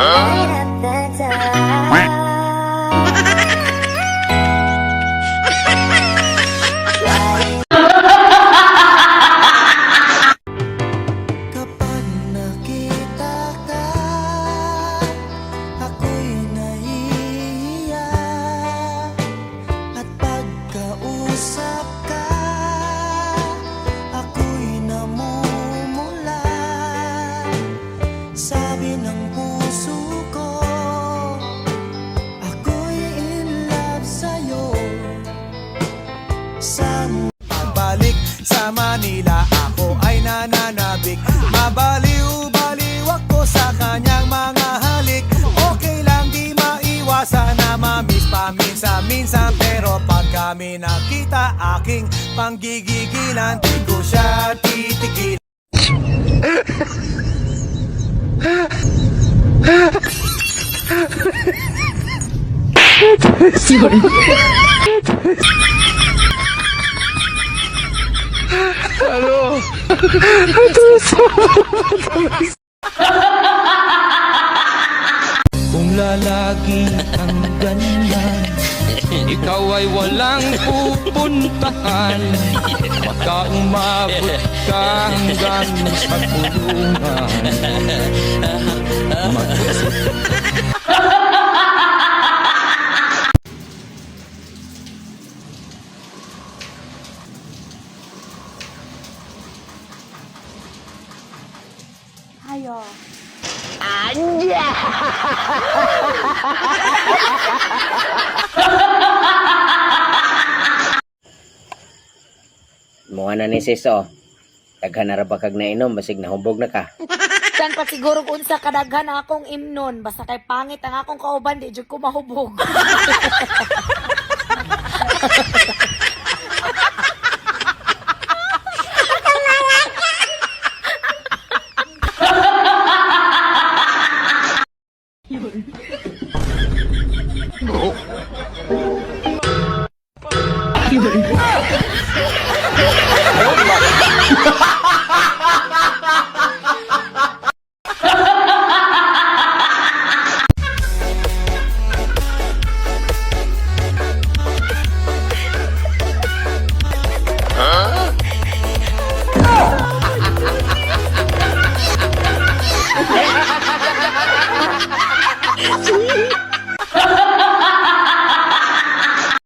Huh? Balik sa Manila Ako ay nananabik. Mabaliw-baliw ako sa kanyang mga halik. Okay lang di maiwasan na mamiss paminsan-minsan Pero pag kami nakita aking panggigigilan Di ko siya titigil Kung lalagi ang ganyan Ikaw ay walang pupuntahan. Baka umabot ka hanggang sa kulungan Ayo. Mga na ni sis, oh. Daghan na ra ba kag nainom, basig nahubog na ka. Dan pa siguro kung unsa kadaghan akong imnon, basta kay pangit ang akong kauban, di jud ko mahubog. কি